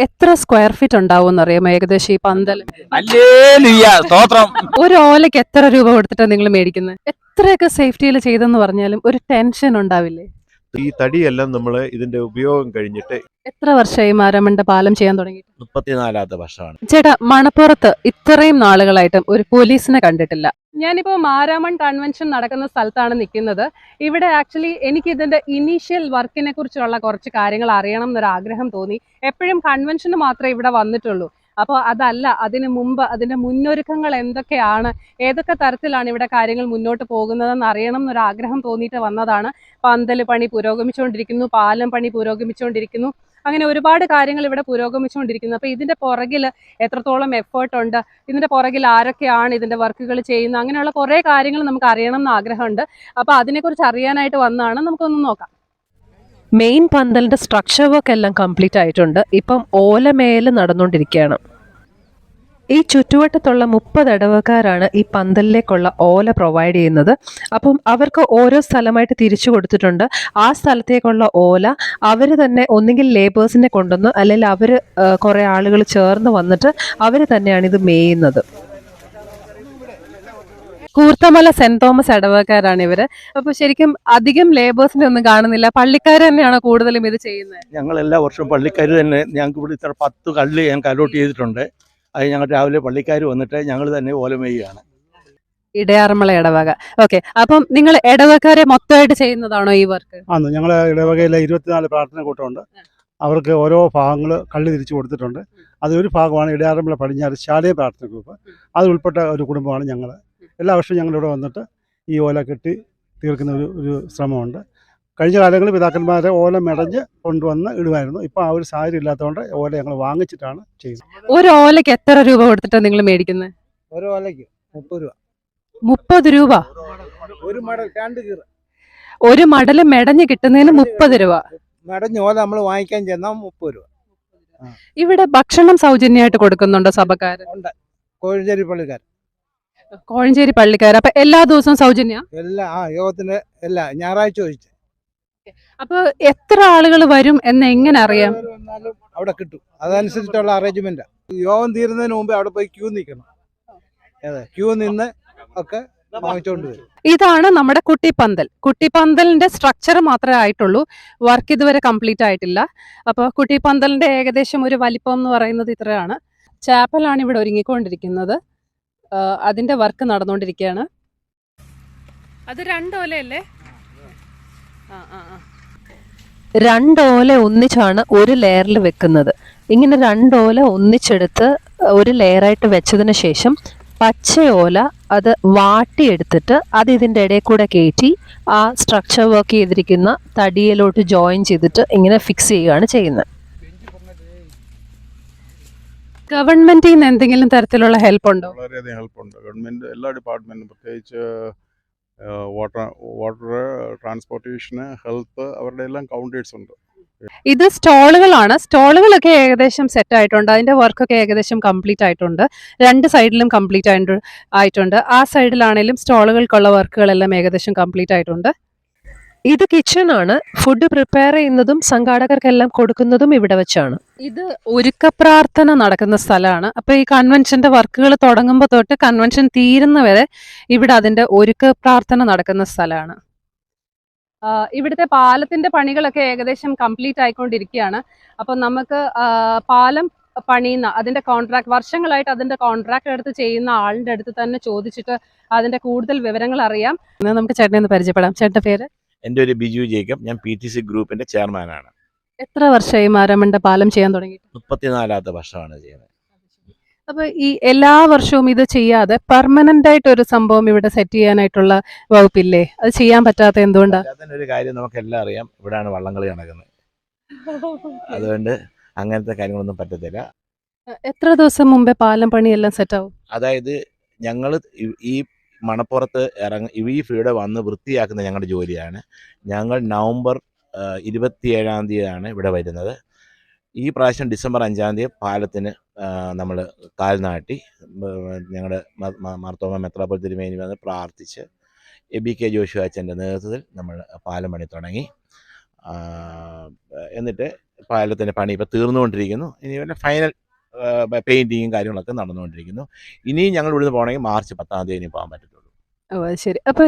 എത്ര square feet ഉണ്ടാവും അറിയാമോ ഏകദേശം ഈ പന്തൽ ഒരു ഓലയ്ക്ക് എത്ര രൂപ കൊടുത്തിട്ടാണ് നിങ്ങൾ മേടിക്കുന്നത് എത്രയൊക്കെ സേഫ്റ്റിയിൽ ചെയ്തെന്ന് പറഞ്ഞാലും ഒരു ടെൻഷൻ ഉണ്ടാവില്ലേ? ഈ തടിയെല്ലാം നമ്മൾ ഇതിന്റെ ഉപയോഗം കഴിഞ്ഞിട്ട് എത്ര വർഷമായി മാരാമണ്ട പാലം ചെയ്യാൻ തുടങ്ങി? മുപ്പത്തിനാലാമത്തെ വർഷമാണ്. ചേട്ടാ മണപ്പുറത്ത് ഇത്രയും നാളുകളായിട്ടും ഒരു പോലീസിനെ കണ്ടിട്ടില്ല. ഞാനിപ്പോൾ മാരാമൺ കൺവെൻഷൻ നടക്കുന്ന സ്ഥലത്താണ് നിൽക്കുന്നത്. ഇവിടെ ആക്ച്വലി എനിക്ക് ഇതിന്റെ ഇനീഷ്യൽ വർക്കിനെ കുറിച്ചുള്ള കുറച്ച് കാര്യങ്ങൾ അറിയണം എന്നൊരു ആഗ്രഹം തോന്നി. എപ്പോഴും കൺവെൻഷന് മാത്രമേ ഇവിടെ വന്നിട്ടുള്ളൂ. അപ്പോൾ അതല്ല അതിന് മുമ്പ് അതിന്റെ മുന്നൊരുക്കങ്ങൾ എന്തൊക്കെയാണ്? ഏതൊക്കെ തരത്തിലാണ് ഇവിടെ കാര്യങ്ങൾ മുന്നോട്ട് പോകുന്നതെന്ന് അറിയണം എന്നൊരാഗ്രഹം തോന്നിയിട്ട് വന്നതാണ്. പന്തൽ പണി പുരോഗമിച്ചുകൊണ്ടിരിക്കുന്നു പാലം പണി പുരോഗമിച്ചുകൊണ്ടിരിക്കുന്നു. അങ്ങനെ ഒരുപാട് കാര്യങ്ങൾ ഇവിടെ പുരോഗമിച്ചുകൊണ്ടിരിക്കുന്നു. അപ്പോൾ ഇതിന്റെ പുറകിൽ എത്രത്തോളം എഫേർട്ട് ഉണ്ട്? ഇതിന്റെ പുറകിൽ ആരൊക്കെയാണ് ഇതിന്റെ വർക്കുകൾ ചെയ്യുന്നത്? അങ്ങനെയുള്ള കുറേ കാര്യങ്ങൾ നമുക്ക് അറിയണം എന്ന് ആഗ്രഹമുണ്ട്. അപ്പോൾ അതിനെക്കുറിച്ച് അറിയാനായിട്ട് വന്നതാണ്. നമുക്കൊന്ന് നോക്കാം. മെയിൻ പന്തലിന്റെ സ്ട്രക്ചർ വർക്ക് എല്ലാം കംപ്ലീറ്റ് ആയിട്ടുണ്ട്. ഇപ്പം ഓലമേൽ നടന്നുകൊണ്ടിരിക്കുകയാണ്. ഈ ചുറ്റുവട്ടത്തുള്ള മുപ്പത് ഇടവക്കാരാണ് ഈ പന്തലിലേക്കുള്ള ഓല പ്രൊവൈഡ് ചെയ്യുന്നത്. അപ്പം അവർക്ക് ഓരോ സ്ഥലമായിട്ട് തിരിച്ചു കൊടുത്തിട്ടുണ്ട്. ആ സ്ഥലത്തേക്കുള്ള ഓല അവർ തന്നെ ഒന്നുകിൽ ലേബേഴ്സിനെ കൊണ്ടുവന്ന് അല്ലെങ്കിൽ അവർ കുറേ ആളുകൾ ചേർന്ന് വന്നിട്ട് അവർ തന്നെയാണ് ഇത് മേയുന്നത്. കൂർത്തമല സെന്റ് തോമസ് ഇടവക്കാരാണ് ഇവർ. അപ്പൊ ശരിക്കും അധികം ലേബേഴ്സിനെ ഒന്നും കാണുന്നില്ല. പള്ളിക്കാർ തന്നെയാണ് കൂടുതലും ഇത് ചെയ്യുന്നത്? ഞങ്ങൾ എല്ലാ വർഷവും പള്ളിക്കാർ തന്നെ ഞങ്ങൾക്ക് ഇവിടെ ഇത്ര പത്ത് കല്ല് ഞങ്ങൾക്ക് അലോട്ട് ചെയ്തിട്ടുണ്ട്. അത് ഞങ്ങൾ രാവിലെ പള്ളിക്കാർ വന്നിട്ട് ഞങ്ങൾ തന്നെ ഓലമെയ്യാണ് ഇടയാറമ്മള ഇടവക. ഓക്കെ. അപ്പം നിങ്ങൾ ഇടവക്കാരെ മൊത്തമായിട്ട് ചെയ്യുന്നതാണോ ഈ വർക്ക്? ആണ്. ഞങ്ങൾ ഇടവകയിലെ ഇരുപത്തിനാല് പ്രാർത്ഥന കൂട്ടമുണ്ട്. അവർക്ക് ഓരോ ഭാഗങ്ങൾ കള്ളി തിരിച്ചു കൊടുത്തിട്ടുണ്ട്. അതിലൊരു ഭാഗമാണ് ഇടയാറമ്പല പടിഞ്ഞാറ് ശാലയ പ്രാർത്ഥന ഗ്രൂപ്പ്. അത് ഉൾപ്പെട്ട ഒരു കുടുംബമാണ് ഞങ്ങൾ എല്ലാ വർഷവും ഞങ്ങളിവിടെ വന്നിട്ട് ഈ ഓല കെട്ടി തീർക്കുന്ന ഒരു ഒരു ശ്രമമുണ്ട്. കഴിഞ്ഞ കാലങ്ങളിൽ പിതാക്കന്മാരെ ഓല മെടഞ്ഞ് കൊണ്ടുവന്ന് ഇടുമായിരുന്നു. ഇപ്പോൾ ആ ഒരു സാഹചര്യം ഇല്ലാത്തതുകൊണ്ട് ഓല ഞങ്ങൾ വാങ്ങിച്ചിട്ടാണ് ചെയ്യുന്നത്. ഒരു ഓലയ്ക്ക് എത്ര രൂപ കൊടുത്തിട്ടാണ് നിങ്ങൾ മേടിക്കുന്നത്? ഒരു ഓലയ്ക്ക് മുപ്പത് രൂപ. മുപ്പത് രൂപ? ഒരു മടൽ രണ്ട് കീറ. ഒരു മടൽ മെടഞ്ഞ് കിട്ടുന്നതിന് മുപ്പത് രൂപ. മെടഞ്ഞ് ഓല നമ്മൾ വാങ്ങിക്കാൻ ചെന്നാൽ മുപ്പത് രൂപ. ഇവിടെ ഭക്ഷണം സൗജന്യമായിട്ട് കൊടുക്കുന്നുണ്ടോ സഭക്കാര്? ഉണ്ട്. കോഴിഞ്ചേരി പള്ളിക്കാർ കോഴഞ്ചേരി പള്ളിക്കാർ അപ്പൊ എല്ലാ ദിവസവും സൗജന്യ? എല്ലാ ആ യോഗത്തിന്റെ എല്ലാ ഞായറാഴ്ച ഒഴിച്ച്. അപ്പൊ എത്ര ആളുകൾ വരും എന്ന് എങ്ങനെ അറിയാം? അവിടെ കിട്ടും. അതനുസരിച്ചുള്ള അറേഞ്ച്മെന്റ് യോഗം തീരുന്നതിന് മുമ്പ് അവിടെ പോയി ക്യൂ നിൽക്കണം. അതെ ക്യൂ നിന്ന് ഒക്കെ ഇതാണ് നമ്മുടെ കുട്ടിപ്പന്തൽ. കുട്ടിപ്പന്തലിന്റെ സ്ട്രക്ചർ മാത്രമേ ആയിട്ടുള്ളൂ. വർക്ക് ഇതുവരെ കംപ്ലീറ്റ് ആയിട്ടില്ല. അപ്പോൾ കുട്ടിപ്പന്തലിന്റെ ഏകദേശം ഒരു വലിപ്പം എന്ന് പറയുന്നത് ഇത്രയാണ്. ചാപ്പലാണ് ഇവിടെ ഒരുങ്ങിക്കൊണ്ടിരിക്കുന്നത്. ആ, അതിന്റെ വർക്ക് നടന്നുകൊണ്ടിരിക്കുകയാണ്. അത് രണ്ടോലയല്ലേ രണ്ടോല ഒന്നിച്ചാണ് ഒരു ലെയറിൽ വെക്കുന്നത്. ഇങ്ങനെ രണ്ടോല ഒന്നിച്ചെടുത്ത് ഒരു ലെയറായിട്ട് വെച്ചതിന് ശേഷം പച്ചയോല അത് വാട്ടിയെടുത്തിട്ട് അത് ഇതിന്റെ ഇടയിൽ കൂടെ കയറ്റി ആ സ്ട്രക്ചർ വർക്ക് ചെയ്തിരിക്കുന്ന തടിയിലോട്ട് ജോയിൻ ചെയ്തിട്ട് ഇങ്ങനെ ഫിക്സ് ചെയ്യുകയാണ് ചെയ്യുന്നത്. ഗവൺമെന്റിൽ നിന്ന് എന്തെങ്കിലും തരത്തിലുള്ള ഹെൽപ്പ് ഉണ്ടോ വളരെയധികം ഹെൽപ്പുണ്ട്. ഗവൺമെന്റ് എല്ലാ ഡിപ്പാർട്ട്മെന്റും പ്രത്യേകിച്ച് വാട്ടർ വാട്ടർ ട്രാൻസ്പോർട്ടേഷന് ഹെൽത്ത് അവരുടെ എല്ലാം കൗണ്ടേഴ്സ് ഉണ്ട്. ഇത് സ്റ്റോളുകളാണ്. സ്റ്റോളുകളൊക്കെ ഏകദേശം സെറ്റ് ആയിട്ടുണ്ട്. അതിന്റെ വർക്കൊക്കെ ഏകദേശം കംപ്ലീറ്റ് ആയിട്ടുണ്ട്. രണ്ട് സൈഡിലും കംപ്ലീറ്റ് ആയിട്ടുണ്ട്. ആ സൈഡിലാണെങ്കിലും സ്റ്റോളുകൾക്കുള്ള വർക്കുകളെല്ലാം ഏകദേശം കംപ്ലീറ്റ് ആയിട്ടുണ്ട്. ഇത് കിച്ചൺ ആണ്. ഫുഡ് പ്രിപ്പയർ ചെയ്യുന്നതും സംഘാടകർക്കെല്ലാം കൊടുക്കുന്നതും ഇവിടെ വെച്ചാണ്. ഇത് ഒരുക്ക പ്രാർത്ഥന നടക്കുന്ന സ്ഥലമാണ്. അപ്പൊ ഈ കൺവെൻഷന്റെ വർക്കുകൾ തുടങ്ങുമ്പോൾ തൊട്ട് കൺവെൻഷൻ തീരുന്ന വരെ ഇവിടെ അതിന്റെ ഒരുക്ക പ്രാർത്ഥന നടക്കുന്ന സ്ഥലമാണ്. ഇവിടുത്തെ പാലത്തിന്റെ പണികളൊക്കെ ഏകദേശം കംപ്ലീറ്റ് ആയിക്കൊണ്ടിരിക്കുകയാണ്. അപ്പം നമുക്ക് പാലം പണിയുന്ന അതിന്റെ കോൺട്രാക്ട് വർഷങ്ങളായിട്ട് അതിന്റെ കോൺട്രാക്ട് എടുത്ത് ചെയ്യുന്ന ആളിന്റെ അടുത്ത് തന്നെ ചോദിച്ചിട്ട് അതിന്റെ കൂടുതൽ വിവരങ്ങൾ അറിയാം. നമുക്ക് ചേട്ടനെ ഒന്ന് പരിചയപ്പെടാം. ചേട്ടന്റെ പേര്? എന്റെ ഒരു ബിജു ജേക്കബ്. ഞാൻ പി ടി സി ഗ്രൂപ്പിന്റെ ചെയർമാനാണ്. എത്ര വർഷമായി മാരാമണ്ട പാലം ചെയ്യാൻ തുടങ്ങി മുപ്പത്തിനാലാമത്തെ വർഷമാണ് ചെയ്യുന്നത്. അപ്പൊ ഈ എല്ലാ വർഷവും ഇത് ചെയ്യാതെ പെർമനന്റ് ആയിട്ട് ഒരു സംഭവം ഇവിടെ സെറ്റ് ചെയ്യാനായിട്ടുള്ള വകുപ്പില്ലേ? അത് ചെയ്യാൻ പറ്റാത്ത എന്തുകൊണ്ടാണ് ഒരു കാര്യം നമുക്കെല്ലാം അറിയാം. ഇവിടെയാണ് വള്ളംകളി നടക്കുന്നത്. അതുകൊണ്ട് അങ്ങനത്തെ കാര്യങ്ങളൊന്നും പറ്റത്തില്ല. എത്ര ദിവസം മുമ്പേ പാലം പണിയെല്ലാം സെറ്റ് ആവും? അതായത് ഞങ്ങൾ ഈ മണപ്പുറത്ത് ഇറങ്ങ ഈ ഫീഡ് വന്ന് വൃത്തിയാക്കുന്ന ഞങ്ങളുടെ ജോലിയാണ്. ഞങ്ങൾ നവംബർ ഇരുപത്തിയേഴാം തീയതിയാണ് ഇവിടെ വരുന്നത്. ഈ പ്രാവശ്യം ഡിസംബർ അഞ്ചാം തീയതി പാലത്തിന് നമ്മൾ കാൽ നാട്ടി ഞങ്ങളുടെ മാർത്തോമ മെത്രാപ്പൊൽ തിരുമേനി വന്ന് പ്രാർത്ഥിച്ച് എ ബി കെ ജോഷു അച്ഛന്റെ നേതൃത്വത്തിൽ നമ്മൾ പാലം പണി തുടങ്ങി. എന്നിട്ട് പാലത്തിന്റെ പണി ഇപ്പോൾ തീർന്നുകൊണ്ടിരിക്കുന്നു. ഇനി വല്ല ഫൈനൽ പെയിന്റിങ്ങും കാര്യങ്ങളൊക്കെ നടന്നുകൊണ്ടിരിക്കുന്നു. ഇനിയും ഞങ്ങൾ ഇവിടുന്ന് പോകണമെങ്കിൽ മാർച്ച് പത്താം തീയതി ഇനി പോകാൻ പറ്റത്തുള്ളൂ. ഓ അത് ശരി. അപ്പൊ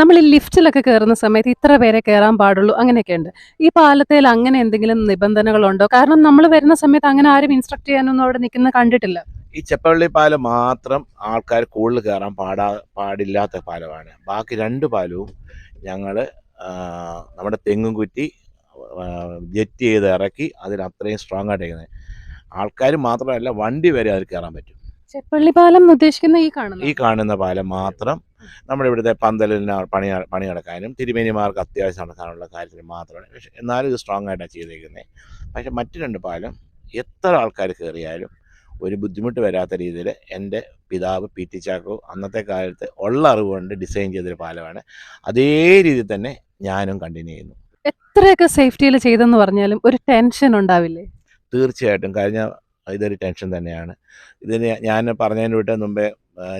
നമ്മൾ ഈ ലിഫ്റ്റിലൊക്കെ കയറുന്ന സമയത്ത് ഇത്ര പേരെ കയറാൻ പാടുള്ളൂ അങ്ങനെയൊക്കെ ഉണ്ട് ഈ പാലത്തിൽ അങ്ങനെ എന്തെങ്കിലും നിബന്ധനകളുണ്ടോ? കാരണം നമ്മൾ വരുന്ന സമയത്ത് അങ്ങനെ ആരും ഇൻസ്ട്രക്ട് ചെയ്യാനൊന്നും അവിടെ നിൽക്കുന്ന കണ്ടിട്ടില്ല. ഈ ചെപ്പള്ളി പാലം മാത്രം ആൾക്കാർ കൂടുതൽ കയറാൻ പാടാ പാടില്ലാത്ത പാലമാണ്. ബാക്കി രണ്ട് പാലവും ഞങ്ങൾ നമ്മുടെ തെങ്ങും കുറ്റി ജെറ്റ് ചെയ്ത് ഇറക്കി അതിൽ അത്രയും സ്ട്രോങ് ആയിട്ട് ആൾക്കാർ മാത്രമല്ല വണ്ടി വരെ അതിൽ കയറാൻ പറ്റും. ചെപ്പള്ളി പാലം ഉദ്ദേശിക്കുന്ന ഈ കാണുന്ന ഈ കാണുന്ന പാലം മാത്രം നമ്മുടെ ഇവിടുത്തെ പന്തലിന് പണി പണി നടക്കാനും തിരുമേനിമാർക്ക് അത്യാവശ്യം നടക്കാനുള്ള കാര്യത്തിന് മാത്രമാണ്. പക്ഷെ എന്നാലും ഇത് സ്ട്രോങ് ആയിട്ടാണ് ചെയ്തേക്കുന്നത് പക്ഷെ മറ്റു രണ്ട് പാലം എത്ര ആൾക്കാർ കയറിയാലും ഒരു ബുദ്ധിമുട്ട് വരാത്ത രീതിയിൽ എന്റെ പിതാവ് പി ടി ചാക്കോ അന്നത്തെ കാലത്ത് ഉള്ള അറിവ് കൊണ്ട് ഡിസൈൻ ചെയ്തൊരു പാലമാണ്. അതേ രീതിയിൽ തന്നെ ഞാനും കണ്ടിന്യൂ ചെയ്യുന്നു. എത്രയൊക്കെ സേഫ്റ്റിയിൽ ചെയ്തെന്ന് പറഞ്ഞാലും ഒരു ടെൻഷൻ ഉണ്ടാവില്ലേ? തീർച്ചയായിട്ടും. കഴിഞ്ഞ ഇതൊരു ടെൻഷൻ തന്നെയാണ്. ഇതിന് ഞാൻ പറഞ്ഞതിന് വിട്ട് മുമ്പേ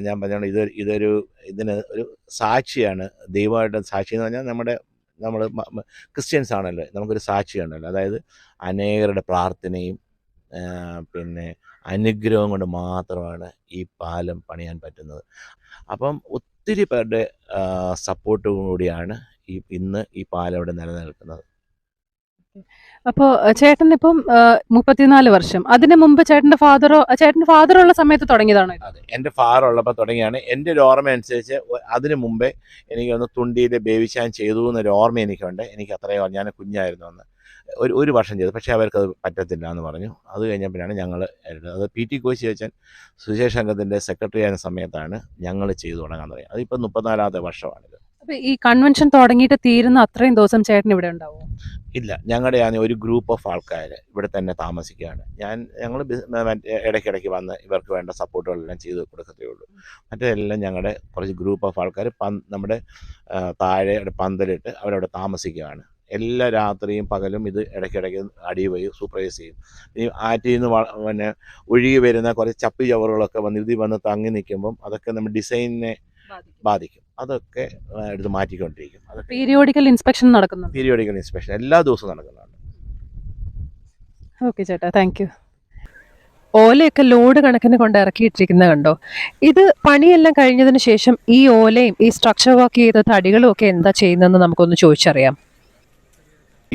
ഞാൻ പറഞ്ഞോ ഇത് ഇതൊരു ഇതിന് ഒരു സാക്ഷിയാണ്. ദൈവമായിട്ട് സാക്ഷി എന്ന് പറഞ്ഞാൽ നമ്മുടെ നമ്മൾ ക്രിസ്ത്യൻസ് ആണല്ലോ. നമുക്കൊരു സാക്ഷിയാണല്ലോ അതായത് അനേകരുടെ പ്രാർത്ഥനയും പിന്നെ അനുഗ്രഹം കൊണ്ട് മാത്രമാണ് ഈ പാലം പണിയാൻ പറ്റുന്നത്. അപ്പം ഒത്തിരി പേരുടെ സപ്പോർട്ട് കൂടിയാണ് ഈ ഇന്ന് ഈ പാലം ഇവിടെ നിലനിൽക്കുന്നത്. അപ്പോൾ ചേട്ടൻ ഇപ്പം മുപ്പത്തിനാല് വർഷം. അതിന് മുമ്പ് ചേട്ടന്റെ ഫാദറോ ചേട്ടന്റെ ഫാദർ ഉള്ള സമയത്ത് തുടങ്ങിയതാണ് അതെ എന്റെ ഫാദർ ഉള്ളപ്പോൾ തുടങ്ങിയാണ്. എന്റെ ഒരു ഓർമ്മ അനുസരിച്ച് അതിന് മുമ്പേ എനിക്കൊന്ന് തുണ്ടിയിലെ ബേവിശാൻ ചെയ്തു എന്നൊരു ഓർമ്മ എനിക്കുണ്ട്. എനിക്ക് അത്രയും ഞാൻ കുഞ്ഞായിരുന്നു അന്ന്. ഒരു ഒരു വർഷം ചെയ്തു. പക്ഷേ അവർക്കത് പറ്റത്തില്ല എന്ന് പറഞ്ഞു. അത് കഴിഞ്ഞപ്പോഴാണ് ഞങ്ങൾ അത് പി ടി കോശി വെച്ചൻ സുശേഷ സംഘത്തിന്റെ സെക്രട്ടറി ആയിരുന്ന സമയത്താണ് ഞങ്ങൾ ചെയ്തു തുടങ്ങാൻ തുടങ്ങി അതിപ്പോൾ മുപ്പത്തിനാലാമത്തെ വർഷമാണിത്. ഈ കൺവെൻഷൻ തുടങ്ങിയിട്ട് തീരുന്ന അത്രയും ദിവസം ചേട്ടൻ ഇവിടെ ഉണ്ടാവും? ഇല്ല ഞങ്ങളുടെ ആണ് ഒരു ഗ്രൂപ്പ് ഓഫ് ആൾക്കാർ ഇവിടെ തന്നെ താമസിക്കുകയാണ് ഞാൻ ഞങ്ങൾ ഇടയ്ക്കിടയ്ക്ക് വന്ന് ഇവർക്ക് വേണ്ട സപ്പോർട്ടുകളെല്ലാം ചെയ്ത് കൊടുക്കത്തേ ഉള്ളൂ. മറ്റേതെല്ലാം ഞങ്ങളുടെ കുറച്ച് ഗ്രൂപ്പ് ഓഫ് ആൾക്കാർ നമ്മുടെ താഴെ പന്തലിട്ട് അവരവിടെ താമസിക്കുകയാണ് എല്ലാ രാത്രിയും പകലും ഇത് ഇടയ്ക്കിടയ്ക്ക് അടി പോയി സൂപ്പർവൈസ് ചെയ്യും. ഈ ആറ്റിൽ നിന്ന് പിന്നെ ഒഴുകി വരുന്ന കുറച്ച് ചപ്പി ചവറുകളൊക്കെ വന്ന് ഇതിൽ വന്ന് തങ്ങി നിൽക്കുമ്പം അതൊക്കെ നമ്മുടെ ഡിസൈനിനെ ബാധിക്കും. അതൊക്കെ എടുത്ത് മാറ്റിക്കൊണ്ടിരിക്കും. പീരിയോഡിക്കൽ ഇൻസ്പെക്ഷൻ നടക്കുന്നു പീരിയോഡിക്കൽ ഇൻസ്പെക്ഷൻ എല്ലാ ദിവസവും നടക്കുന്നുണ്ട്. ഓക്കെ ചേട്ടാ. താങ്ക് യു ഓലയൊക്കെ ലോഡ് കണക്കിന് കൊണ്ട് ഇറക്കിയിട്ടിരിക്കുന്നത് കണ്ടോ? ഇത് പണിയെല്ലാം കഴിഞ്ഞതിന് ശേഷം ഈ ഓലയും ഈ സ്ട്രക്ചർ വർക്ക് ചെയ്ത തടികളും ഒക്കെ എന്താ ചെയ്യുന്നതെന്ന് നമുക്കൊന്ന് ചോദിച്ചറിയാം.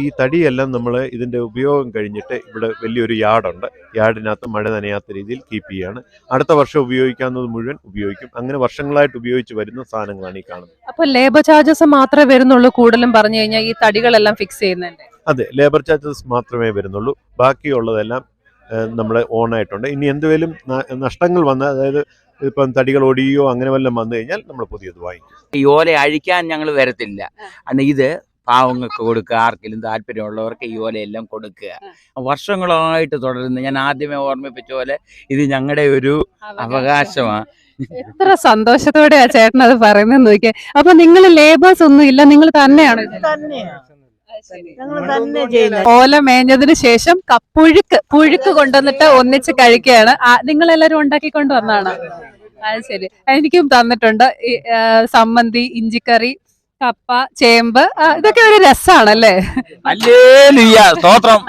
ഈ തടിയെല്ലാം നമ്മൾ ഇതിന്റെ ഉപയോഗം കഴിഞ്ഞിട്ട് ഇവിടെ വലിയൊരു യാർഡുണ്ട്. യാർഡിനകത്ത് മഴ നനയാത്ത രീതിയിൽ കീപ്പ് ചെയ്യാണ്. അടുത്ത വർഷം ഉപയോഗിക്കാവുന്നത് മുഴുവൻ ഉപയോഗിക്കും. അങ്ങനെ വർഷങ്ങളായിട്ട് ഉപയോഗിച്ച് വരുന്ന സാധനങ്ങളാണ് ഈ കാണുന്നത്. അപ്പോൾ ലേബർ ചാർജസ് മാത്രമേ വരുന്നുള്ളൂ കൂടുതലും പറഞ്ഞു കഴിഞ്ഞാൽ ഈ തടികളെല്ലാം ഫിക്സ് ചെയ്യുന്നുണ്ട് അതെ ലേബർ ചാർജസ് മാത്രമേ വരുന്നുള്ളൂ. ബാക്കിയുള്ളതെല്ലാം നമ്മൾ ഓൺ ആയിട്ടുണ്ട് ഇനി എന്തുവേലും നഷ്ടങ്ങൾ വന്ന അതായത് ഇപ്പം തടികൾ ഒടിയോ അങ്ങനെ വല്ലതും വന്നു കഴിഞ്ഞാൽ നമ്മൾ പുതിയത് വാങ്ങിക്കും. ഈ ഓല അഴിക്കാൻ ഞങ്ങൾ വരത്തില്ല. കാരണം ഇത് പാവങ്ങൾക്ക് കൊടുക്കുക ആർക്കെങ്കിലും താല്പര്യമുള്ളവർക്ക് ഈ ഓലയെല്ലാം കൊടുക്കുക. വർഷങ്ങളായിട്ട് തുടരുന്ന. ഞാൻ ആദ്യമേ ഓർമ്മിപ്പിച്ച പോലെ ഇത് ഞങ്ങളുടെ ഒരു അവകാശമാണ്. എത്ര സന്തോഷത്തോടെയാ ചേട്ടൻ അത് പറയുന്നത് നോക്കിയാൽ അപ്പൊ നിങ്ങൾ ലേബേഴ്സ് ഒന്നും ഇല്ല നിങ്ങൾ തന്നെയാണ് ഇത്? ഞങ്ങൾ തന്നെ ചെയ്യുന്നത്. ഓല മേഞ്ഞതിന് ശേഷം കപ്പുഴുക്ക് പുഴുക്ക് കൊണ്ടുവന്നിട്ട് ഒന്നിച്ച് കഴിക്കുകയാണ്. നിങ്ങൾ എല്ലാരും ഉണ്ടാക്കി കൊണ്ടുവന്നാണ് അത് ശരി. എനിക്കും തന്നിട്ടുണ്ട്. സമ്മന്തി ഇഞ്ചിക്കറി കപ്പ ചേമ്പ് ഇതൊക്കെ ഒരു സ്തോത്രം.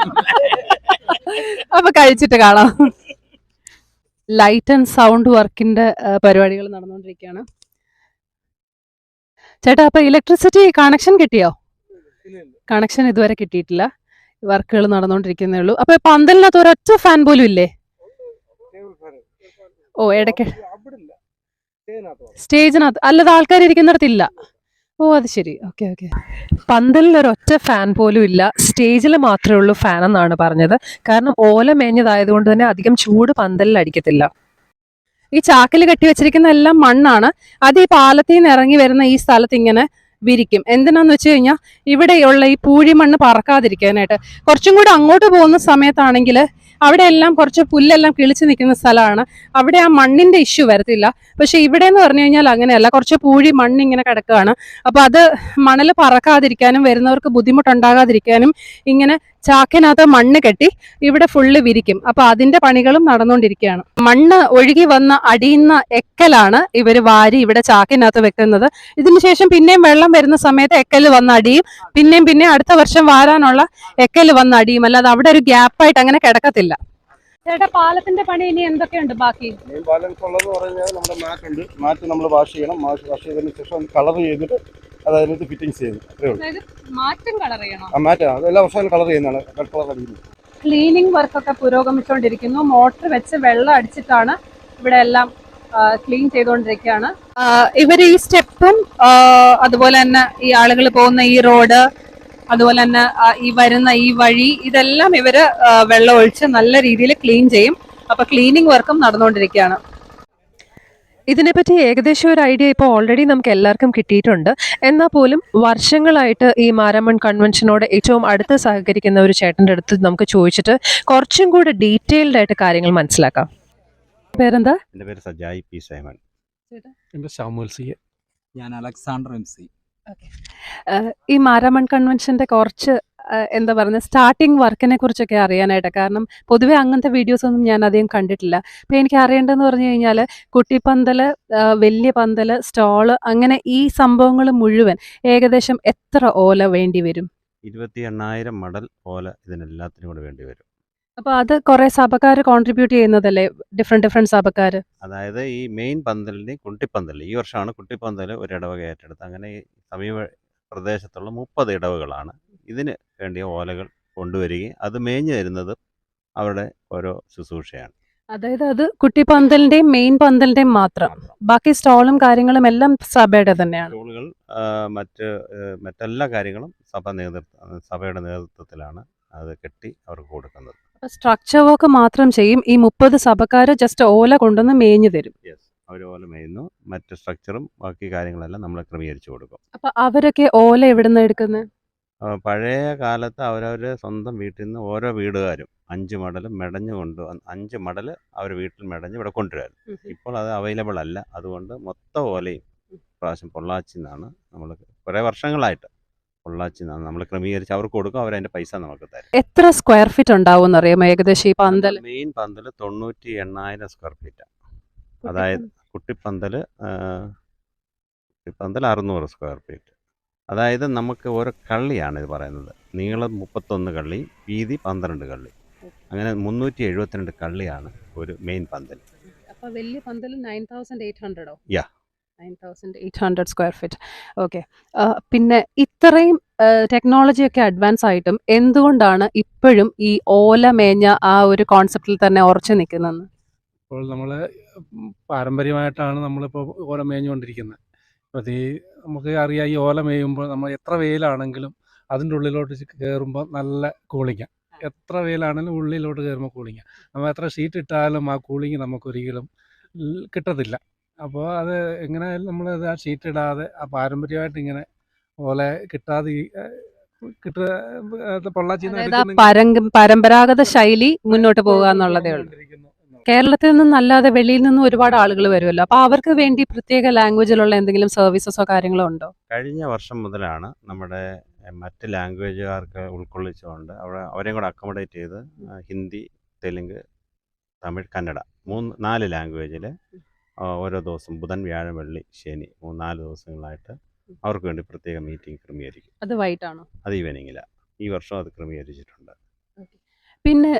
അപ്പൊ കഴിച്ചിട്ട് കാണാം. ലൈറ്റ് ആൻഡ് സൗണ്ട് വർക്കിന്റെ പരിപാടികൾ നടന്നുകൊണ്ടിരിക്കുകയാണ് ചേട്ടാ അപ്പൊ ഇലക്ട്രിസിറ്റി കണക്ഷൻ കിട്ടിയോ? കണക്ഷൻ ഇതുവരെ കിട്ടിയിട്ടില്ല. വർക്കുകൾ നടന്നുകൊണ്ടിരിക്കുന്നേ ഉള്ളൂ. അപ്പൊ പന്തലിനകത്ത് ഒരൊറ്റ ഫാൻ പോലും ഇല്ലേ? ഓ ഇടയ്ക്ക്. സ്റ്റേജിനകത്ത് അല്ലാതെ ആൾക്കാർ ഇരിക്കുന്നിടത്തില്ല ഓ അത് ശരി. Okay okay. പന്തലിൽ ഒരൊറ്റ ഫാൻ പോലും ഇല്ല. സ്റ്റേജിൽ മാത്രമേ ഉള്ളൂ ഫാൻ എന്നാണ് പറഞ്ഞത്. കാരണം ഓല മേഞ്ഞതായതുകൊണ്ട് തന്നെ അധികം ചൂട് പന്തലിൽ അടിക്കത്തില്ല. ഈ ചാക്കിൽ കെട്ടി വെച്ചിരിക്കുന്ന എല്ലാം മണ്ണാണ്. അത് ഈ പാലത്തിൽ നിന്ന് ഇറങ്ങി വരുന്ന ഈ സ്ഥലത്ത് ഇങ്ങനെ വിരിക്കും. എന്തിനാന്ന് വെച്ച് കഴിഞ്ഞാൽ ഇവിടെയുള്ള ഈ പൂഴി മണ്ണ് പറക്കാതിരിക്കാനായിട്ട്. കുറച്ചും കൂടി അങ്ങോട്ട് പോകുന്ന സമയത്താണെങ്കിൽ അവിടെ എല്ലാം കുറച്ച് പുല്ലെല്ലാം കിളിച്ച് നിൽക്കുന്ന സ്ഥലമാണ്. അവിടെ ആ മണ്ണിന്റെ ഇഷ്യൂ വരത്തില്ല. പക്ഷെ ഇവിടെ എന്ന് പറഞ്ഞു കഴിഞ്ഞാൽ അങ്ങനെയല്ല. കുറച്ച് പൂഴി മണ്ണ് ഇങ്ങനെ കിടക്കുകയാണ്. അപ്പൊ അത് മണൽ പറക്കാതിരിക്കാനും വരുന്നവർക്ക് ബുദ്ധിമുട്ടുണ്ടാകാതിരിക്കാനും ഇങ്ങനെ ചാക്കിനകത്ത് മണ്ണ് കെട്ടി ഇവിടെ ഫുള്ള് വിരിക്കും. അപ്പൊ അതിന്റെ പണികളും നടന്നുകൊണ്ടിരിക്കുകയാണ്. മണ്ണ് ഒഴുകി വന്ന അടിയുന്ന എക്കലാണ് ഇവർ വാരി ഇവിടെ ചാക്കിനകത്ത് വെക്കുന്നത്. ഇതിനുശേഷം പിന്നെയും വെള്ളം വരുന്ന സമയത്ത് എക്കൽ വന്ന അടിയും. പിന്നെയും പിന്നെ അടുത്ത വർഷം വാരാനുള്ള എക്കൽ വന്ന അടിയും. അല്ലാതെ അവിടെ ഒരു ഗ്യാപ്പായിട്ട് അങ്ങനെ കിടക്കത്തില്ല. ചേട്ടാ പാലത്തിന്റെ പണി ഇനി എന്തൊക്കെയുണ്ട് ബാക്കി? മെയിൻ ബാലൻസ് പറഞ്ഞാൽ നമ്മുടെ മാറ്റുണ്ട്. മാറ്റ് നമ്മൾ വാഷ് ചെയ്യണം. വാഷ് ചെയ്തതിന് ശേഷം കളർ ചെയ്തിട്ട് അത് അതിനകത്ത് ഫിറ്റിംഗ് ചെയ്യുന്നു അത്രേ ഉള്ളൂ. മാറ്റം കളർ ചെയ്യണം? ആ മാറ്റ്. എല്ലാ വർഷവും കളർ ചെയ്യുന്നതാണ്. റെഡ് കളർ അടിക്കുന്നത് ക്ലീനിങ് വർക്കൊക്കെ പുരോഗമിച്ചുകൊണ്ടിരിക്കുന്നു മോട്ടർ വെച്ച് വെള്ളം അടിച്ചിട്ടാണ് ഇവിടെ എല്ലാം ക്ലീൻ ചെയ്തുകൊണ്ടിരിക്കുകയാണ് ഇവർ ഈ സ്റ്റെപ്പും അതുപോലെ തന്നെ ഈ ആളുകൾ പോകുന്ന ഈ റോഡ് അതുപോലെ തന്നെ ഈ വരുന്ന ഈ വഴി ഇതെല്ലാം ഇവർ വെള്ളം ഒഴിച്ച് നല്ല രീതിയിൽ ക്ലീൻ ചെയ്യും. അപ്പൊ ക്ലീനിങ് വർക്കും നടന്നുകൊണ്ടിരിക്കുകയാണ് ഇതിനെപ്പറ്റി ഏകദേശം ഒരു ഐഡിയ ഇപ്പോൾ ഓൾറെഡി നമുക്ക് എല്ലാവർക്കും കിട്ടിയിട്ടുണ്ട്. എന്നാൽ പോലും വർഷങ്ങളായിട്ട് ഈ മാരാമൺ കൺവെൻഷനോട് ഏറ്റവും അടുത്ത് സഹകരിക്കുന്ന ഒരു ചേട്ടന്റെ അടുത്ത് നമുക്ക് ചോദിച്ചിട്ട് കുറച്ചും കൂടെ ഡീറ്റെയിൽഡ് ആയിട്ട് കാര്യങ്ങൾ മനസ്സിലാക്കാം. പേരെന്താ? എന്റെ പേര് സജായി പി സൈമൺ എന്റെ സി. ഞാൻ അലക്സാണ്ടർ എം സി. ഈ മാരാമൺ കൺവെൻഷന്റെ കുറച്ച് എന്താ പറയുക സ്റ്റാർട്ടിങ് വർക്കിനെ കുറിച്ചൊക്കെ അറിയാനായിട്ട്. കാരണം പൊതുവേ അങ്ങനത്തെ വീഡിയോസ് ഒന്നും ഞാൻ അധികം കണ്ടിട്ടില്ല. അപ്പോൾ എനിക്ക് അറിയേണ്ടതെന്ന് പറഞ്ഞു കഴിഞ്ഞാൽ കുട്ടിപ്പന്തൽ വലിയ പന്തൽ സ്റ്റോൾ അങ്ങനെ ഈ സംഭവങ്ങൾ മുഴുവൻ ഏകദേശം എത്ര ഓല വേണ്ടി വരും? ഇരുപത്തി എണ്ണായിരം മടൽ ഓല ഇതിനെല്ലാത്തിനും കൂടെ വേണ്ടി വരും. അപ്പോൾ അത് കുറെ സഭക്കാർ കോൺട്രിബ്യൂട്ട് ചെയ്യുന്നതല്ലേ? ഡിഫറെന്റ് ഡിഫറെന്റ് സഭക്കാർ അതായത് ഈ മെയിൻ പന്തലിന് കുട്ടിപ്പന്തൽ ഈ വർഷമാണ് കുട്ടിപ്പന്തൽ ഒരു ഇടവക ഏറ്റെടുത്ത് അങ്ങനെ സമീപ പ്രദേശത്തുള്ള മുപ്പത് ഇടവുകളാണ്. ഇതിന് വേണ്ടിയ ഓലകൾ കൊണ്ടുവരികയും അത് മേഞ്ഞു തരുന്നത് അവരുടെ ഓരോ ശുശ്രൂഷയാണ്. അതായത് അത് കുട്ടിപ്പന്തലിന്റെയും മെയിൻ പന്തലിന്റെയും മാത്രം. ബാക്കി സ്റ്റോളും കാര്യങ്ങളും എല്ലാം സഭയുടെ തന്നെയാണ്. മറ്റ് മറ്റെല്ലാ കാര്യങ്ങളും സഭ നേതൃത്വ സഭയുടെ നേതൃത്വത്തിലാണ് അത് കെട്ടി അവർക്ക് കൊടുക്കുന്നത്. സ്ട്രക്ചർ വർക്ക് മാത്രം ചെയ്യും. ഈ മുപ്പത് സഭക്കാര് ജസ്റ്റ് ഓല കൊണ്ടുവന്ന് മേഞ്ഞു തരും. അവർ ഓല മേയുന്നു. മറ്റ് സ്ട്രക്ചറും ബാക്കി കാര്യങ്ങളെല്ലാം നമ്മൾ ക്രമീകരിച്ചു കൊടുക്കും. അപ്പൊ അവരൊക്കെ ഓല എവിടുന്ന് എടുക്കുന്നത് പഴയ കാലത്ത് അവരവര് സ്വന്തം വീട്ടിൽ നിന്ന് ഓരോ വീടുകാരും അഞ്ച് മടൽ മെടഞ്ഞു കൊണ്ട് അഞ്ച് മടൽ അവർ വീട്ടിൽ മെടഞ്ഞ് ഇവിടെ കൊണ്ടുവരുമായിരുന്നു ഇപ്പോൾ അത് അവൈലബിൾ അല്ല. അതുകൊണ്ട് മൊത്തം ഓലയും പ്രാവശ്യം പൊള്ളാച്ചി നിന്നാണ് നമ്മൾ കുറേ വർഷങ്ങളായിട്ട് പൊള്ളാച്ചി നിന്നാണ് നമ്മൾ ക്രമീകരിച്ച് അവർക്ക് കൊടുക്കും. അവരതിന്റെ പൈസ നമുക്ക് തരും. എത്ര സ്ക്വയർ ഫീറ്റ് ഉണ്ടാവും അറിയാമോ ഏകദേശം ഈ പന്തൽ മെയിൻ പന്തൽ തൊണ്ണൂറ്റി എണ്ണായിരം സ്ക്വയർ ഫീറ്റ് അതായത് കുട്ടിപ്പന്തൽ കുട്ടിപ്പന്തൽ അറുന്നൂറ് സ്ക്വയർ ഫീറ്റ് അതായത് നമുക്ക് ഓരോ കള്ളിയാണ് ഇത് പറയുന്നത്. നീളം മുപ്പത്തൊന്ന് കള്ളി വീതി പന്ത്രണ്ട് കള്ളി. അങ്ങനെ മുന്നൂറ്റി എഴുപത്തിരണ്ട് കള്ളിയാണ് ഒരു മെയിൻ പന്തൽ അപ്പോൾ വലിയ പന്തൽ നയൻ തൗസൻഡ് എയ്റ്റ് ഹൺഡ്രഡോ Yeah. Nine thousand eight hundred square feet okay. പിന്നെ ഇത്രയും ടെക്നോളജി ഒക്കെ അഡ്വാൻസ് ആയിട്ടും എന്തുകൊണ്ടാണ് ഇപ്പോഴും ഈ ഓല മേഞ്ഞ ആ ഒരു കോൺസെപ്റ്റിൽ തന്നെ ഉറച്ചു നിൽക്കുന്നത്? ഇപ്പോൾ നമ്മൾ പാരമ്പര്യമായിട്ടാണ് നമ്മളിപ്പോൾ ഓല മേഞ്ഞുകൊണ്ടിരിക്കുന്നത് അപ്പോൾ ഈ നമുക്ക് അറിയാം ഈ ഓല മേയുമ്പോൾ നമ്മൾ എത്ര വെയിലാണെങ്കിലും അതിന്റെ ഉള്ളിലോട്ട് കയറുമ്പോൾ നല്ല കൂളിങ്ങ. എത്ര വെയിലാണെങ്കിലും ഉള്ളിലോട്ട് കയറുമ്പോൾ കൂളിങ്ങ. നമ്മൾ എത്ര ഷീറ്റ് ഇട്ടാലും ആ കൂളിങ് നമുക്കൊരിക്കലും കിട്ടത്തില്ല. അപ്പോൾ അത് എങ്ങനെയായാലും നമ്മൾ അത് ആ ഷീറ്റ് ഇടാതെ ആ പാരമ്പര്യമായിട്ട് ഇങ്ങനെ ഓല കിട്ടാതെ കിട്ടുക പരങ്ക പരമ്പരാഗത ശൈലി മുന്നോട്ട് പോകുക എന്നുള്ളതേ ഉള്ളൂ. കൊണ്ടിരിക്കുന്നു നിന്നും അല്ലാതെ വെളിയിൽ നിന്നും ഒരുപാട് ആളുകൾ വരുമല്ലോ. അപ്പൊ അവർക്ക് വേണ്ടി പ്രത്യേക ലാംഗ്വേജിലുള്ള എന്തെങ്കിലും സർവീസസോ കാര്യങ്ങളോ ഉണ്ടോ? കഴിഞ്ഞ വർഷം മുതലാണ് നമ്മുടെ മറ്റ് ലാംഗ്വേജുകാർക്ക് ഉൾക്കൊള്ളിച്ചുകൊണ്ട് അവിടെ അവരെയും കൂടെ അക്കോമഡേറ്റ് ചെയ്ത് ഹിന്ദി തെലുങ്ക് തമിഴ് കന്നഡ മൂന്ന് നാല് ലാംഗ്വേജിൽ ഓരോ ദിവസം ബുധൻ വ്യാഴം വെള്ളി ശനി മൂന്ന് നാല് ദിവസങ്ങളായിട്ട് അവർക്ക് വേണ്ടി പ്രത്യേക മീറ്റിംഗ് ക്രമീകരിക്കും. അത് വൈകിട്ടാണോ? അത് ഈവനിങ്ങിലാണ് ഈ വർഷം അത് ക്രമീകരിച്ചിട്ടുണ്ട്. പിന്നെ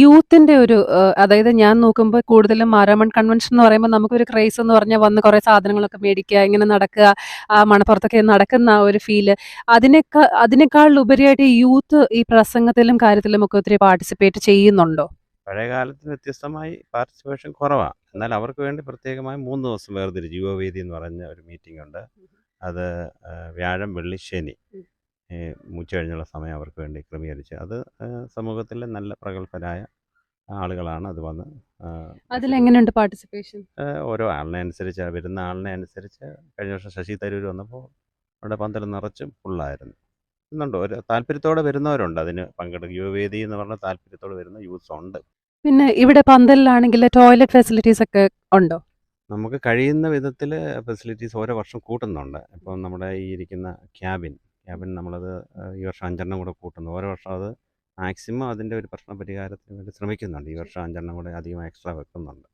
യൂത്തിന്റെ ഒരു അതായത് ഞാൻ നോക്കുമ്പോൾ കൂടുതലും മാരാമൺ കൺവെൻഷൻ എന്ന് പറയുമ്പോൾ നമുക്കൊരു ക്രൈസ് എന്ന് പറഞ്ഞാൽ വന്ന് കുറേ സാധനങ്ങളൊക്കെ മേടിക്കുക ഇങ്ങനെ നടക്കുക ആ മണപ്പുറത്തൊക്കെ നടക്കുന്ന ആ ഒരു ഫീൽ. അതിനേക്കാൾ അതിനേക്കാൾ ഉപരിയായിട്ട് യൂത്ത് ഈ പ്രസംഗത്തിലും കാര്യത്തിലും ഒക്കെ ഒത്തിരി പാർട്ടിസിപ്പേറ്റ് ചെയ്യുന്നുണ്ടോ? പഴയ കാലത്ത് വ്യത്യസ്തമായി പാർട്ടിസിപ്പേഷൻ കുറവാണ് എന്നാൽ അവർക്ക് വേണ്ടി പ്രത്യേകമായി മൂന്ന് ദിവസം വേർതിരിച്ച്. യുവവേദി എന്ന് പറഞ്ഞ ഒരു മീറ്റിംഗ് ഉണ്ട്. അത് വ്യാഴം വെള്ളി ശനി. ഉച്ച കഴിഞ്ഞുള്ള സമയം അവർക്ക് വേണ്ടി ക്രമീകരിച്ച് അത് സമൂഹത്തിലെ നല്ല പ്രഗത്ഭരായ ആളുകളാണ് അത് വന്ന് അതിലെങ്ങനെയുണ്ട് പാർട്ടിസിപ്പേഷൻ ഓരോ ആളിനെ അനുസരിച്ച് വരുന്ന ആളിനെ അനുസരിച്ച് കഴിഞ്ഞ വർഷം ശശി തരൂർ വന്നപ്പോൾ അവിടെ പന്തൽ നിറച്ചും ഫുള്ളായിരുന്നു എന്നുണ്ടോ ഒരു താല്പര്യത്തോടെ വരുന്നവരുണ്ട്. അതിന് പങ്കെടുക്കും. യുവവേദി എന്ന് പറഞ്ഞ താല്പര്യത്തോടെ വരുന്ന യൂത്ത്സ് ഉണ്ട്. പിന്നെ ഇവിടെ പന്തലിലാണെങ്കിൽ ടോയ്ലറ്റ് ഫെസിലിറ്റീസ് ഒക്കെ ഉണ്ടോ? നമുക്ക് കഴിയുന്ന വിധത്തിൽ ഫെസിലിറ്റീസ് ഓരോ വർഷം കൂട്ടുന്നുണ്ട്. ഇപ്പം നമ്മുടെ ഈ ഇരിക്കുന്ന ക്യാബിൻ ക്യാബിൻ നമ്മളത് ഈ വർഷം അഞ്ചെണ്ണം കൂടെ കൂട്ടുന്നു. ഓരോ വർഷം അത് മാക്സിമം അതിന്റെ ഒരു പ്രശ്ന പരിഹാരത്തിന് വേണ്ടി ശ്രമിക്കുന്നുണ്ട്. ഈ വർഷം അഞ്ചെണ്ണം കൂടെ അധികം എക്സ്ട്രാ വെക്കുന്നുണ്ട്.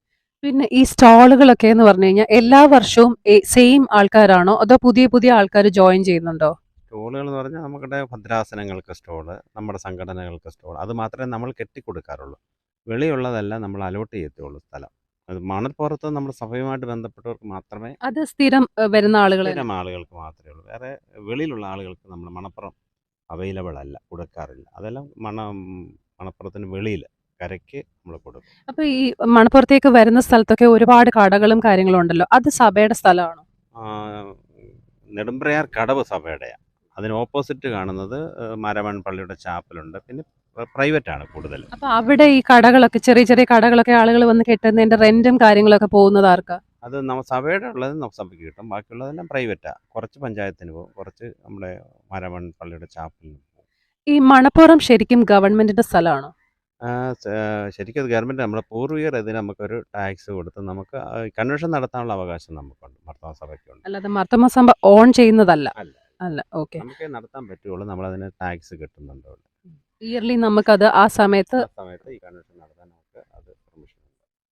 പിന്നെ ഈ സ്റ്റാളുകളൊക്കെ എന്ന് പറഞ്ഞു കഴിഞ്ഞാൽ എല്ലാ വർഷവും സെയിം ആൾക്കാരാണോ? അതോ പുതിയ പുതിയ ആൾക്കാർ ജോയിൻ ചെയ്യുന്നുണ്ടോ? സ്റ്റോളുകൾ എന്ന് പറഞ്ഞാൽ നമ്മുടെ ഭദ്രാസനങ്ങൾക്ക് സ്റ്റോൾ നമ്മുടെ സംഘടനകൾക്ക് സ്റ്റോൾ അത് മാത്രമേ നമ്മൾ കെട്ടിക്കൊടുക്കാറുള്ളൂ. വെളിയുള്ളതെല്ലാം നമ്മൾ അലോട്ട് ചെയ്യത്തുള്ളൂ സ്ഥലം. അത് മണൽപ്പുറത്ത് നമ്മൾ സഭയുമായിട്ട് ബന്ധപ്പെട്ടവർക്ക് മാത്രമേ അത് സ്ഥിരം വരുന്ന ആളുകൾ സ്ഥിരം ആളുകൾക്ക് മാത്രമേ ഉള്ളൂ. വേറെ വെളിയിലുള്ള ആളുകൾക്ക് നമ്മൾ മണപ്പുറം അവൈലബിൾ അല്ല കൊടുക്കാറില്ല. അതെല്ലാം മണ മണപ്പുറത്തിന് വെളിയിൽ കരയ്ക്ക് നമ്മൾ കൊടുക്കും. അപ്പൊ ഈ മണപ്പുറത്തേക്ക് വരുന്ന സ്ഥലത്തൊക്കെ ഒരുപാട് കടകളും കാര്യങ്ങളും ഉണ്ടല്ലോ. അത് സഭയുടെ സ്ഥലമാണോ? നെടുമ്പ്രയാർ കടവ് സഭയുടെയാണ് അതിന് ഓപ്പോസിറ്റ് കാണുന്നത് മരവൺ പള്ളിയുടെ ചാപ്പലുണ്ട് പിന്നെ പ്രൈവറ്റ് ആണ് കൂടുതൽ. അപ്പൊ അവിടെ ഈ കടകളൊക്കെ ചെറിയ ചെറിയ കടകളൊക്കെ ആളുകൾ വന്ന് കെട്ടുന്നതിന്റെ റെന്റും കാര്യങ്ങളൊക്കെ പോകുന്നത് ആർക്കാ? അത് നമ്മ സഭയുടെ ഉള്ളത് സഭയ്ക്ക് കിട്ടും. ബാക്കിയുള്ളതെല്ലാം പ്രൈവറ്റാണ് കുറച്ച് പഞ്ചായത്തിന് പോകും. കുറച്ച് നമ്മുടെ മരവൺ പള്ളിയുടെ ചാപ്പലിന് പോകും. ഈ മണപ്പുറം ശരിക്കും ഗവൺമെന്റിന്റെ സ്ഥലമാണോ? ശരിക്കും അത് ഗവൺമെന്റ് നമ്മുടെ പൂർവികർ ഇതിന് നമുക്കൊരു ടാക്സ് കൊടുത്ത് നമുക്ക് കൺവെൻഷൻ നടത്താനുള്ള അവകാശം നമുക്കുണ്ട്. സഭയ്ക്കുണ്ട്. അല്ലാതെ മർത്തമ സഭ ഓൺ ചെയ്യുന്നതല്ല. അല്ല. അല്ല ഓക്കെ നമുക്ക് നടത്താൻ പറ്റുള്ളൂ. നമ്മളതിന് ടാക്സ് കിട്ടുന്നുണ്ട് ഇയർലി നമുക്കത് ആ സമയത്ത് ആ സമയത്ത് ഈ കൺവെൻഷൻ നടത്താൻ നമുക്ക് അത് പെർമിഷൻ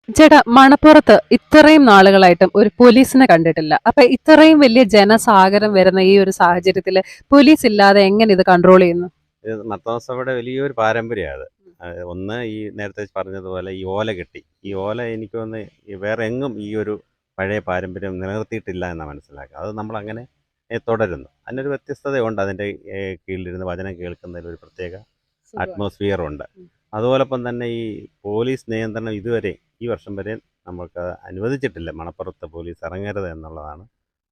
ചേട്ടാ മണപ്പുറത്ത് ഇത്രയും നാളുകളായിട്ടും ഒരു പോലീസിനെ കണ്ടിട്ടില്ല. അപ്പൊ ഇത്രയും വലിയ ജനസാഗരം വരുന്ന ഈ ഒരു സാഹചര്യത്തിൽ പോലീസ് ഇല്ലാതെ എങ്ങനെ ഇത് കൺട്രോൾ ചെയ്യുന്നു? ഇത് വലിയൊരു പാരമ്പര്യമാണ് അത് ഒന്ന് ഈ നേരത്തെ പറഞ്ഞതുപോലെ ഈ ഓല കെട്ടി. ഈ ഓല എനിക്ക് ഒന്ന് വേറെ എങ്ങും ഈ ഒരു പഴയ പാരമ്പര്യം നിലനിർത്തിയിട്ടില്ല എന്നാണ് മനസ്സിലാക്കുക. അത് നമ്മളങ്ങനെ ഏ, തുടരുന്നു. അതിനൊരു വ്യത്യസ്തതയുണ്ട് അതിന്റെ ഏ, കീഴിലിരുന്ന് വചനം കേൾക്കുന്നതിൽ ഒരു പ്രത്യേക അറ്റ്മോസ്ഫിയർ ഉണ്ട് അതോടൊപ്പം തന്നെ ഈ പോലീസ് നിയന്ത്രണം ഇതുവരെ ഈ വർഷം വരെ നമുക്ക് അനുവദിച്ചിട്ടില്ല. മണപ്പുറത്ത് പോലീസ് ഇറങ്ങരുത് എന്നുള്ളതാണ്.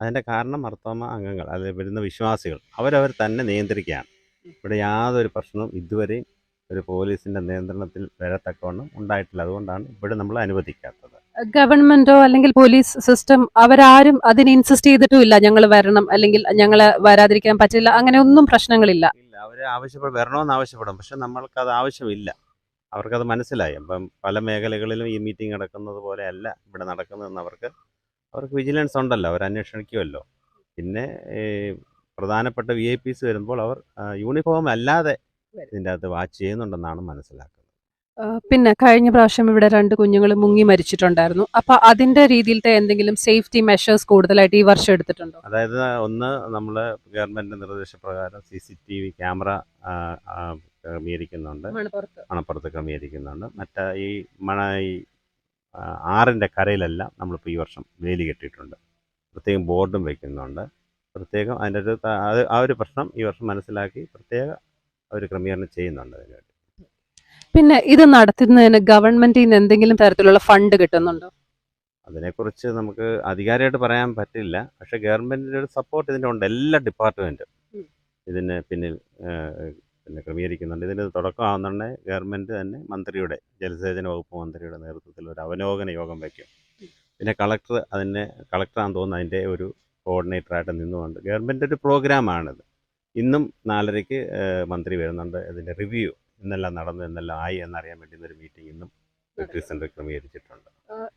അതിന്റെ കാരണം മർത്തോമ അംഗങ്ങൾ അതിൽ വരുന്ന വിശ്വാസികൾ അവരവർ തന്നെ നിയന്ത്രിക്കുകയാണ്. ഇവിടെ യാതൊരു പ്രശ്നവും ഇതുവരെയും ഒരു പോലീസിന്റെ നിയന്ത്രണത്തിൽ വരത്തക്കവണ്ണം ഉണ്ടായിട്ടില്ല. അതുകൊണ്ടാണ് ഇവിടെ നമ്മൾ അനുവദിക്കാത്തത്. ഗവൺമെന്റോ അല്ലെങ്കിൽ പോലീസ് സിസ്റ്റം അവരാരും അതിന് ഇൻസിസ്റ്റ് ചെയ്തിട്ടും ഇല്ല ഞങ്ങൾ വരണം അല്ലെങ്കിൽ ഞങ്ങൾ വരാതിരിക്കാൻ പറ്റില്ല. അങ്ങനെ ഒന്നും പ്രശ്നങ്ങളില്ല. അവർ ആവശ്യപ്പെടും വരണമെന്ന് ആവശ്യപ്പെടും. പക്ഷെ നമ്മൾക്കത് ആവശ്യമില്ല. അവർക്കത് മനസ്സിലായി. അപ്പം പല മേഖലകളിലും ഈ മീറ്റിംഗ് നടക്കുന്നത് പോലെയല്ല ഇവിടെ നടക്കുന്നതെന്ന് അവർക്ക് അവർക്ക് വിജിലൻസ് ഉണ്ടല്ലോ. അവർ അന്വേഷിക്കുമല്ലോ പിന്നെ ഈ പ്രധാനപ്പെട്ട വി ഐ പീസ് വരുമ്പോൾ അവർ യൂണിഫോം അല്ലാതെ ഇതിന്റെ അകത്ത് വാച്ച് ചെയ്യുന്നുണ്ടെന്നാണ് മനസ്സിലാക്കുന്നത്. പിന്നെ കഴിഞ്ഞ പ്രാവശ്യം ഇവിടെ രണ്ട് കുഞ്ഞുങ്ങൾ മുങ്ങി മരിച്ചിട്ടുണ്ടായിരുന്നു. അപ്പൊ അതിന്റെ രീതിയിലത്തെ എന്തെങ്കിലും സേഫ്റ്റി മെഷേഴ്സ് കൂടുതലായിട്ട് ഈ വർഷം എടുത്തിട്ടുണ്ടോ? അതായത് ഒന്ന് നമ്മൾ ഗവൺമെന്റ് നിർദ്ദേശപ്രകാരം C C T V camera ക്രമീകരിക്കുന്നുണ്ട്. മണപ്പുറത്ത്. ക്രമീകരിക്കുന്നുണ്ട്. മറ്റേ ഈ മണ ഈ ആറിന്റെ ആറിന്റെ കരയിലെല്ലാം നമ്മളിപ്പോൾ ഈ വർഷം വേലി കെട്ടിയിട്ടുണ്ട്. പ്രത്യേകം ബോർഡും വയ്ക്കുന്നുണ്ട് പ്രത്യേകം അതിന്റെ ഒരു ആ ഒരു പ്രശ്നം ഈ വർഷം മനസ്സിലാക്കി പ്രത്യേക ഒരു ക്രമീകരണം ചെയ്യുന്നുണ്ട് അതിന് വേണ്ടി പിന്നെ ഇത് നടത്തുന്നതിന് ഗവൺമെന്റിൽ നിന്ന് എന്തെങ്കിലും തരത്തിലുള്ള ഫണ്ട് കിട്ടുന്നുണ്ടോ? അതിനെക്കുറിച്ച് നമുക്ക് അധികാരമായിട്ട് പറയാൻ പറ്റില്ല. പക്ഷെ ഗവൺമെന്റിന്റെ ഒരു സപ്പോർട്ട് ഇതിന്റെ ഉണ്ട്. എല്ലാ ഡിപ്പാർട്ട്മെന്റും. ഇതിന് പിന്നിൽ പിന്നെ ക്രമീകരിക്കുന്നുണ്ട്. ഇതിന് തുടക്കമാകുന്നുണ്ടെ ഗവൺമെന്റ് തന്നെ മന്ത്രിയുടെ ജലസേചന വകുപ്പ് മന്ത്രിയുടെ നേതൃത്വത്തിൽ ഒരു അവലോകന യോഗം വയ്ക്കും പിന്നെ കളക്ടർ അതിനെ കളക്ടറാന്ന് തോന്നുന്നു അതിന്റെ ഒരു കോർഡിനേറ്ററായിട്ട് നിന്നുകൊണ്ട്. ഗവൺമെന്റ് ഒരു പ്രോഗ്രാമാണിത്. ഇന്നും നാലരയ്ക്ക് മന്ത്രി വരുന്നുണ്ട്. ഇതിന്റെ റിവ്യൂ. ഇന്നെല്ലാം നടന്നു എന്നെല്ലാം ആയി എന്നറിയാൻ വേണ്ടി ഒരു മീറ്റിംഗ് ഇന്നും സെന്റർ ക്രമീകരിച്ചിട്ടുണ്ട്.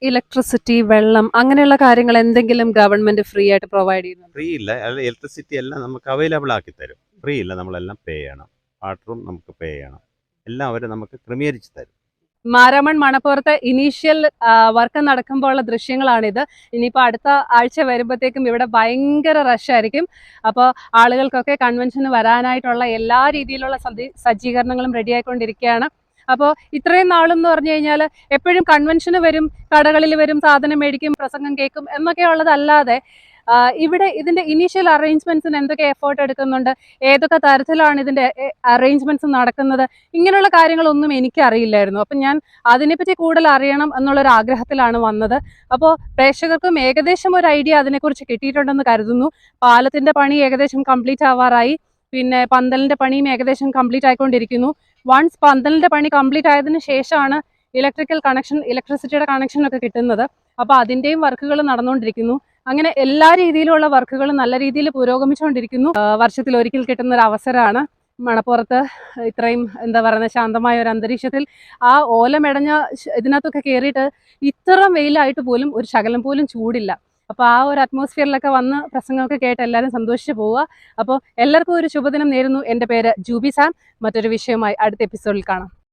ഇലക്ട്രിസിറ്റി വെള്ളം അങ്ങനെയുള്ള കാര്യങ്ങൾ എന്തെങ്കിലും ഗവൺമെന്റ് ഫ്രീ ആയിട്ട് പ്രൊവൈഡ് ചെയ്യുന്നു ഫ്രീ ഇല്ല. ഇലക്ട്രിസിറ്റി എല്ലാം നമുക്ക് അവൈലബിൾ ആക്കി തരും. ഫ്രീ ഇല്ല നമ്മളെല്ലാം പേ ചെയ്യണം. വാട്ടറും നമുക്ക് പേ ചെയ്യണം. എല്ലാം അവർ നമുക്ക് ക്രമീകരിച്ച് തരും. മാരാമൺ മണപ്പുറത്ത് ഇനീഷ്യൽ വർക്ക് നടക്കുമ്പോഴുള്ള ദൃശ്യങ്ങളാണിത്. ഇനിയിപ്പോൾ അടുത്ത ആഴ്ച വരുമ്പോഴത്തേക്കും ഇവിടെ ഭയങ്കര റഷായിരിക്കും അപ്പോൾ ആളുകൾക്കൊക്കെ കൺവെൻഷന് വരാനായിട്ടുള്ള എല്ലാ രീതിയിലുള്ള സജ്ജീ- സജ്ജീകരണങ്ങളും റെഡി ആയിക്കൊണ്ടിരിക്കുകയാണ്. അപ്പോൾ ഇത്രയും നാളും എന്ന് പറഞ്ഞു കഴിഞ്ഞാൽ എപ്പോഴും കൺവെൻഷന് വരും കടകളിൽ വരും സാധനം മേടിക്കും പ്രസംഗം കേൾക്കും എന്നൊക്കെ ഉള്ളതല്ലാതെ ഇവിടെ ഇതിന്റെ ഇനീഷ്യൽ അറേഞ്ച്മെന്റ്സിന് എന്തൊക്കെ എഫേർട്ട് എടുക്കുന്നുണ്ട്? ഏതൊക്കെ തരത്തിലാണ് ഇതിന്റെ അറേഞ്ച്മെന്റ്സ് നടക്കുന്നത്? ഇങ്ങനെയുള്ള കാര്യങ്ങളൊന്നും എനിക്ക് അറിയില്ലായിരുന്നു അപ്പം ഞാൻ അതിനെപ്പറ്റി കൂടുതൽ അറിയണം എന്നുള്ളൊരു ആഗ്രഹത്തിലാണ് വന്നത്. അപ്പോൾ പ്രേക്ഷകർക്കും ഏകദേശം ഒരു ഐഡിയ അതിനെക്കുറിച്ച് കിട്ടിയിട്ടുണ്ടെന്ന് കരുതുന്നു. പാലത്തിന്റെ പണി ഏകദേശം കംപ്ലീറ്റ് ആവാറായി. പിന്നെ പന്തലിന്റെ പണിയും ഏകദേശം കംപ്ലീറ്റ് ആയിക്കൊണ്ടിരിക്കുന്നു. വൺസ് പന്തലിന്റെ പണി കംപ്ലീറ്റ് ആയതിനു ശേഷമാണ് ഇലക്ട്രിക്കൽ കണക്ഷൻ ഇലക്ട്രിസിറ്റിയുടെ കണക്ഷൻ ഒക്കെ കിട്ടുന്നത്. അപ്പോൾ അതിന്റെയും വർക്കുകൾ നടന്നുകൊണ്ടിരിക്കുന്നു. അങ്ങനെ എല്ലാ രീതിയിലുള്ള വർക്കുകളും നല്ല രീതിയിൽ പുരോഗമിച്ചുകൊണ്ടിരിക്കുന്നു. വർഷത്തിൽ ഒരിക്കൽ കിട്ടുന്ന ഒരു അവസരമാണ് മണപ്പുറത്ത് ഇത്രയും എന്താ പറയുന്നത് ശാന്തമായ ഒരു അന്തരീക്ഷത്തിൽ. ആ ഓലമെടഞ്ഞ ഇതിനകത്തൊക്കെ കയറിയിട്ട് ഇത്ര വെയിലായിട്ട് പോലും ഒരു ശകലം പോലും ചൂടില്ല. അപ്പോൾ ആ ഒരു അറ്റ്മോസ്ഫിയറിലൊക്കെ വന്ന് പ്രസംഗമൊക്കെ കേട്ട് എല്ലാവരും സന്തോഷിച്ച് പോവുക. അപ്പോൾ എല്ലാവർക്കും ഒരു ശുഭദിനം നേരുന്നു. എന്റെ പേര് ജൂബി സാം. മറ്റൊരു വിഷയമായി അടുത്ത എപ്പിസോഡിൽ കാണാം.